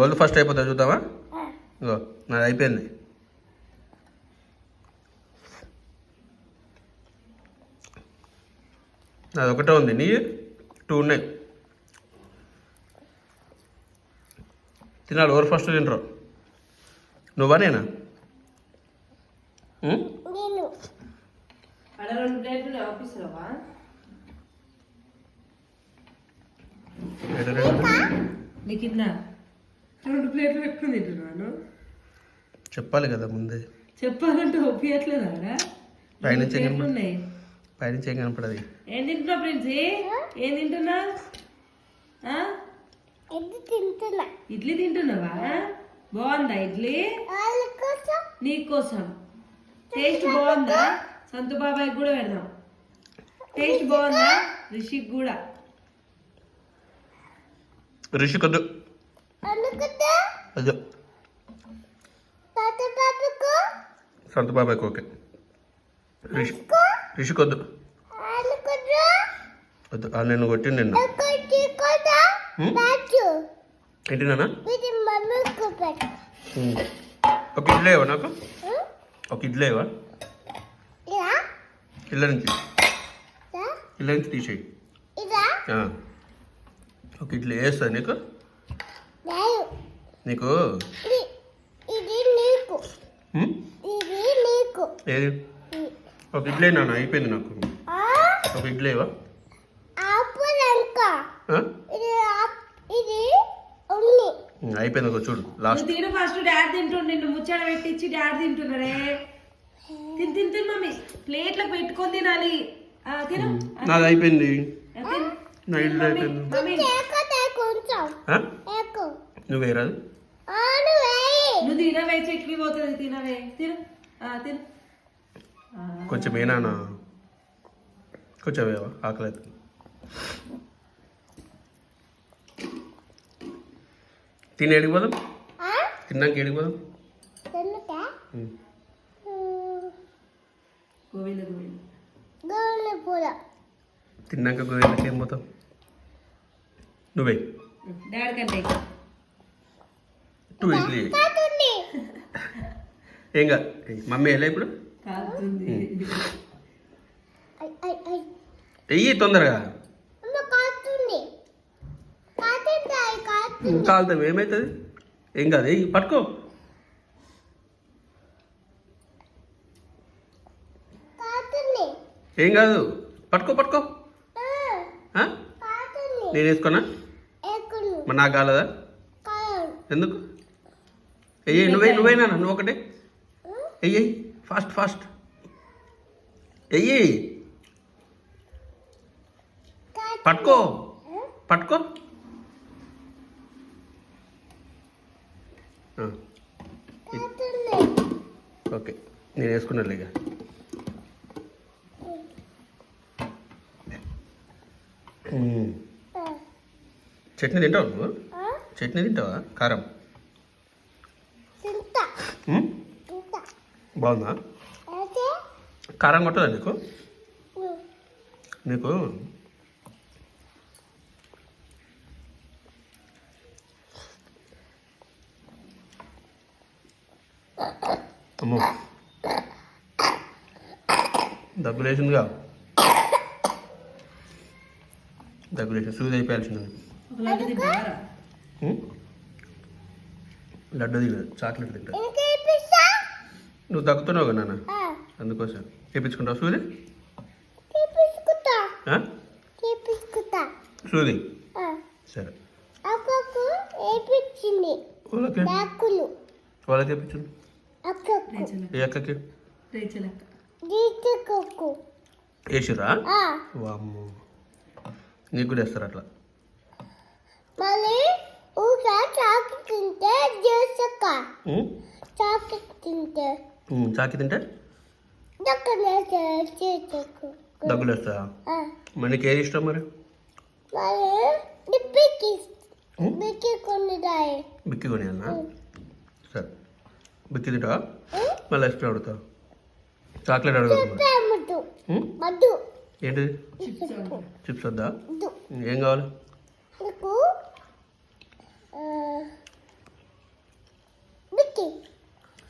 World first అయిపోతుంది చూద్దామా? ఇగో నాది అయిపోయింది. నాది ఒకటే ఉంది నీ? టూ ఉన్నాయి. తినాలి ఎవరు ఫస్ట్ తినరు నువ్వా నేనా? ఉం? రెండు ప్లేట్లు పెట్టుకుని తింటున్నాను చెప్పాలి కదా ముందే. చెప్పాలంటే ఒప్పియట్లేదా కనపడ- ఉన్నాయి పైనుంచి ఏం కనపడదు. ఏం తింటున్నావు ప్రిన్సీ? ఏం తింటున్నా ఆ? ఇది తింటున్నా. ఇడ్లీ తింటున్నావా? బాగుందా ఇడ్లీ? కోసం. నీకోసం టేస్ట్ బాగుందా? సంతు బాబాయ్ కూడా పెడదాం. టేస్ట్ బాగుందా? రిషిక్ కూడా. రిషి కొద్దు బాబుకు? సంత బాబాయ్కి ఓకే. రిషి రిషి కొద్దు అనుకుంటా? వద్దు ఆ నిన్ను కొట్టింది నిన్ను. ఏంటి నాన్న. ఒక ఇడ్లీ ఇవ్వ నాకు? ఒక ఇడ్లీ ఇవ్వ ఇళ్ళ నుంచి ఇళ్ళ నుంచి తీసేయి. ఒక ఇడ్లీ వేస్తా నీకు? నీకు? ఇది ఇది నీకు. ఉం? ఇది నీకు. ఏది? ఒక ఇడ్లీ నాన్న అయిపోయింది నాకు. ఆ? ఒక ఇడ్లీ ఇవ్వ. ఆపులంక ఆ? ఇది ఆప్- ఇది ఉంది ఉం, అయిపోయింది ఒక చూడు లాస్ట్ తిను ఫస్ట్ డాడ్ తింటుండు నిన్ను ముచ్చట పెట్టించి డాడ్ తింటున్నారే తిని తిని తిని మమ్మీ. ప్లేట్లకు పెట్టుకొని తినాలి. ఆ, తిను. నాది అయిపోయింది. నా ఇడ్లీ అయిపోయింది. మమ్మీ తేకతే కొంచెం ఆ? ఏకు నువ్వేరాదు ఆను వేయి నువ్వు తినవే చట్నీ పోతుంది తినవే. తిను. ఆ, తిను. కొంచెం ఏనానా కొంచెం వేవా ఆకలి అవుతుంది తిని ఏడికి పోదాం? తిన్నాక ఏడికి పోదాం? తిన్నాక? గోవిందకి ఏం పోతాం? నువ్వే. డాడీ కంటే టూ ఇడ్లీ ఏం కాదు? మమ్మీ ఎలా ఇప్పుడు? వెయ్యి తొందరగా. కాలుతాం ఏమవుతుంది ఏం కాదు వెయ్యి పట్టుకో. ఏం కాదు పట్టుకో పట్టుకో. నేను వేసుకున్నా? ఏకును మరి నాకు కాలదా? కాలం ఎందుకు? వెయ్యి నువ్వే నువ్వేనా నువ్వు ఒకటే. వెయ్యి ఫాస్ట్ ఫాస్ట్. వెయ్యి పట్టుకో పట్టుకో. ఓకే నేను వేసుకున్నాను ఇక. మ్మ్. చట్నీ తింటావా నువ్వు? చట్నీ తింటావా? కారం. బాగుందా? కారం కొట్టదా నీకు? నీకు? అమ్మో. దగ్గులు వేసిందిగా. దగ్గులు వేసింది సూది అయిపోయాల్సింది. లడ్డు తింటారా చాక్లెట్ తింటా. ఇంకే పిస్సా నువ్వు దగ్గుతున్నావు కదా నాన్న అందుకోసం. వేయించుకుంటావు సూది? సూది? సరే. అక్కకు ఏపిచ్చింది. వాళ్ళకి? రేచల ఏ అక్కకి. వేసిరా ఆ. వామ్మో. నీకు కూడా వేస్తారు అట్లా? మళ్ళీ ఊక చాకు తింటే ఉం? చాకు తింటే. చాకి తింటే? దగ్గులు వేస్తా మనకి ఏది ఇష్టం మరి? బిక్కి బిక్కి కొనియన్నా సరే. బిక్కి తింటావా? మళ్ళీ చాక్లెట్ అడుగుతా చెప్పేమదు మధు ఏంటిది? చిప్స్ వద్దా? ఏం కావాలి?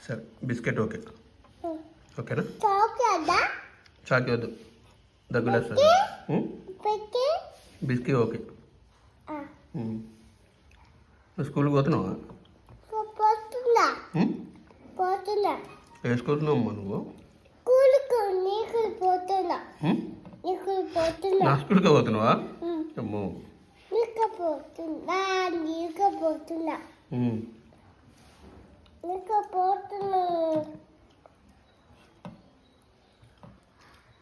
సరే బిస్కెట్ ఓకే. ఓకేనా? చాకి వద్దు? పెట్టి బిస్కెట్? ఓకే. నువ్వు స్కూల్కి పోతున్నావా? వేసుకుంటున్నావు అమ్మా నువ్వు? నా స్కూల్కి పోతున్నావా? అమ్మో. నీకు పోతున్నా నీకు పోతున్నా ఉమ్. నీకు పోతున్నా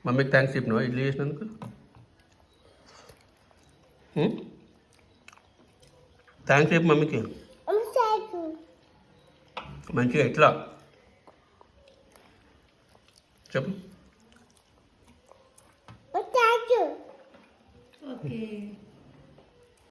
మమ్మీకి థ్యాంక్స్ చెప్పినావా? ఇడ్లీ చేసినందుకు? థ్యాంక్స్ చెప్పు మమ్మీకి. మంచిగా ఎట్లా? చెప్పు. Thank you okay.